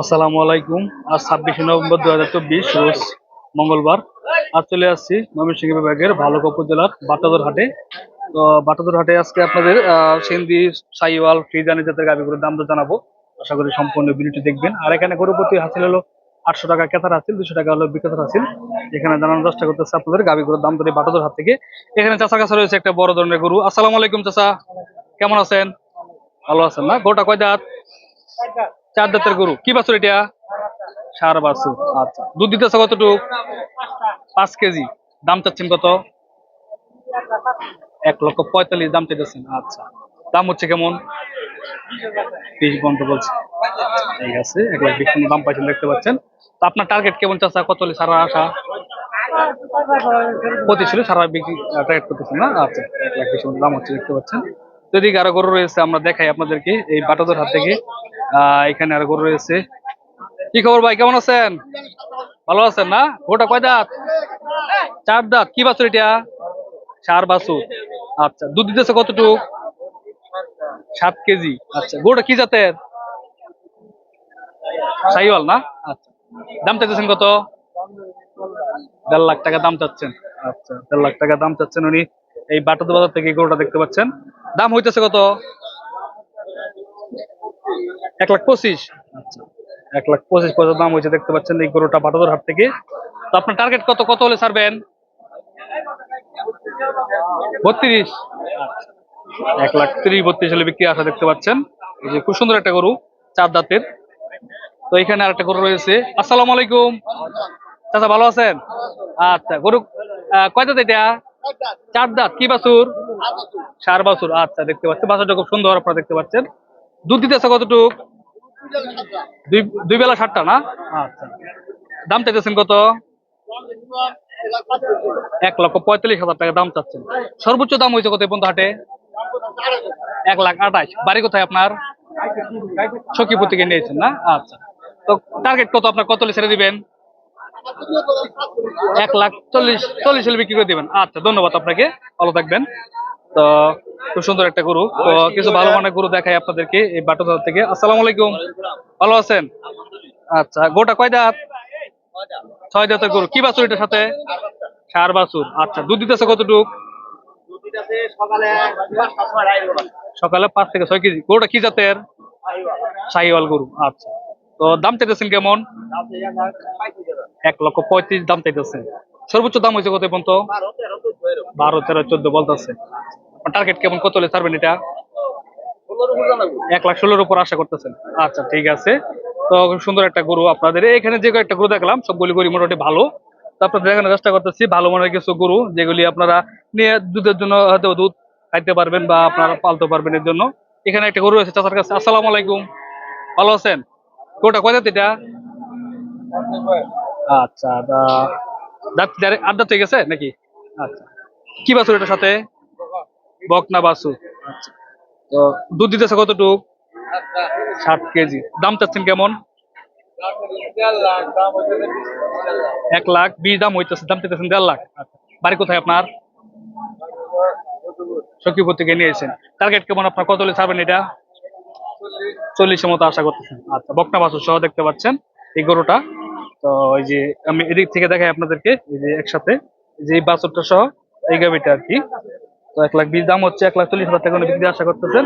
আসসালামু আলাইকুম। আজ ছাব্বিশে নভেম্বর দু হাজার চব্বিশ, রোজ মঙ্গলবার। আজ চলে আসছি ময়মনসিংহ বিভাগের ভালুকা উপজেলার বাটাদর হাটে। তো বাটাদর হাটে আজকে আপনাদের সিন্ধি, সাইওয়াল, ফ্রিজানি জাতের গাভিগুলোর দাম তো জানাব। আশা করি সম্পূর্ণ ভিডিওটি দেখবেন। আর এখানে গরুপতি হাসিল হলো আটশো টাকা কেতার হাসিল, দুশো টাকা হলো বিকেতার হাসিল। এখানে জানানোর চেষ্টা করতেছে আপনাদের গাভিগুলোর দাম ধরে বাটাদর হাট থেকে। এখানে চাচার কাছে রয়েছে একটা বড় ধরনের গরু। আসসালামু আলাইকুম চাচা কেমন আছেন? ভালো আছেন না? গোটা কয় দাঁত? চার দাঁতের গরু। কি বাছুর এটা? সার বাছুর। আচ্ছা। দুধ দিতেছে কতটুক? পাঁচ কেজি। দাম চাচ্ছেন কত? এক লক্ষ পঁয়তাল্লিশ দাম চাইতেছেন। আচ্ছা। দাম হচ্ছে কেমন? বিশ পর্যন্ত বলছে। ঠিক আছে। এক লাখ বিশ দাম পাইছেন, দেখতে পাচ্ছেন। তো আপনার টার্গেট কেমন চাচ্ছে কত সারা আশা? প্রতি ছিল সারা বিক্রি টার্গেট করতেছেন না? আচ্ছা। এক লাখ বিশ দাম হচ্ছে, দেখতে পাচ্ছেন। যদি আরও গরু রয়েছে, আমরা দেখাই আপনাদেরকে এই বাটাদর হাত থেকে। এখানে আর গরু রয়েছে। কি খবর ভাই, কেমন আছেন? ভালো আছেন না? ওটা কয় দাঁত? চার দাঁত। কি বাছুর এটা? চার বাছুর। আচ্ছা দুধ দিতেছে কতটুক? সাত কেজি। আচ্ছা গরুটা কি জাতের? সাইওয়াল না? আচ্ছা দাম চাইতেছেন কত? দেড় লাখ টাকা দাম চাচ্ছেন। আচ্ছা দেড় লাখ টাকা দাম চাচ্ছেন উনি। এই বাটাদ বাজার থেকে গরুটা দেখতে পাচ্ছেন। দাম হইতেছে কত? এক লাখ পঁচিশ। এক লাখ পঁচিশ পর্যন্ত দাম হয়েছে, দেখতে পাচ্ছেন এই গরুটা বাটাদর হাট থেকে। তো আপনার টার্গেট কত কত হলে ছাড়বেন? বত্রিশ। এক লাখ ত্রিশ, বত্রিশ হলে বিক্রি আসা দেখতে পাচ্ছেন। এই যে খুব সুন্দর একটা গরু, চার দাঁতের। তো এখানে আরেকটা গরু রয়েছে। আসসালামু আলাইকুম। চাচা, ভালো আছেন? আচ্ছা গরু কয় দাঁত এটা? চার দাঁত। কি বাছুর? চার বাছুর। আচ্ছা দেখতে পাচ্ছেন। বাছুরটা খুব সুন্দর আপনারা দেখতে পাচ্ছেন। দুধ দিতেছে কতটুক? দুই বেলা সাতটা না? আচ্ছা। দাম চাইতেছেন কত? এক লক্ষ পঁয়তাল্লিশ হাজার টাকা দাম চাচ্ছেন। সর্বোচ্চ দাম হয়েছে কত পর্যন্ত হাটে? এক লাখ আঠাশ। বাড়ি কোথায় আপনার? সখীপুর থেকে নিয়েছেন না? আচ্ছা। তো টার্গেট কত? আপনার কতলে ছেড়ে দিবেন? এক লাখ চল্লিশ চল্লিশ হলে বিক্রি করে দিবেন। আচ্ছা ধন্যবাদ আপনাকে। ভালো থাকবেন। তো খুব সুন্দর একটা গরু। তো কিছু ভালো মানের গরু দেখাই আপনাদেরকে এই বাটোদার থেকে। আসসালামু আলাইকুম। ভালো আছেন? আচ্ছা গোটা কয় দাঁত? ছয় দাঁতের গরু। কি বাছুর এটার সাথে? সার বাছুর। আচ্ছা দুধ দিতেছে কতটুক? সকালে পাঁচ থেকে ছয় কেজি। গরুটা কি জাতের? শাহিওয়াল গরু। আচ্ছা। তো দাম চাইতেছেন কেমন? এক লক্ষ পঁয়ত্রিশ দাম চাইতেছেন সর্বোচ্চ দাম হয়েছে কত পর্যন্ত? বারো তেরো চোদ্দ বলতেছে। টার্গেট কেমন? কত হলে ছাড়বেন এটা? এক লাখ ষোলোর উপর আশা করতেছেন। আচ্ছা ঠিক আছে। তো সুন্দর একটা গরু আপনাদের। এখানে যে কয়েকটা গরু দেখলাম সবগুলি গরু মোটামুটি ভালো। তো আপনাদের দেখানোর চেষ্টা করতেছি ভালো মানের কিছু গরু যেগুলি আপনারা নিয়ে দুধের জন্য হয়তো দুধ খাইতে পারবেন বা আপনারা পালতে পারবেন এর জন্য। এখানে একটা গরু আছে চাচার কাছে। আসসালামু আলাইকুম। ভালো আছেন? গরুটা কয় এটা? আচ্ছা আড্ডা থেকে গেছে নাকি? আচ্ছা। কি বাছুর এটার সাথে? বকনা বাছুর। আচ্ছা। তো দুধ দিতেছে কতটুক? ষাট কেজি। দাম চাচ্ছেন কেমন? এক লাখ। বিশ দাম হইতেছে। দাম চাইতেছেন দেড় লাখ। আচ্ছা। বাড়ি কোথায় আপনার? সখীপুর থেকে নিয়েছেন টার্গেট কেমন আপনার? কত ছাড়বেন এটা? চল্লিশের মতো আশা করতেছেন। আচ্ছা বকনা বাসুর সহ দেখতে পাচ্ছেন। এই গরুটা তো ওই যে আমি এদিক থেকে দেখাই আপনাদেরকে, এই যে একসাথে যে বাছুরটা সহ এই গাড়িটা আর কি। তো এক লাখ বিশ, দাম হচ্ছে এক লাখ চল্লিশ হাজার টাকা করে বিক্রি আশা করতেছেন।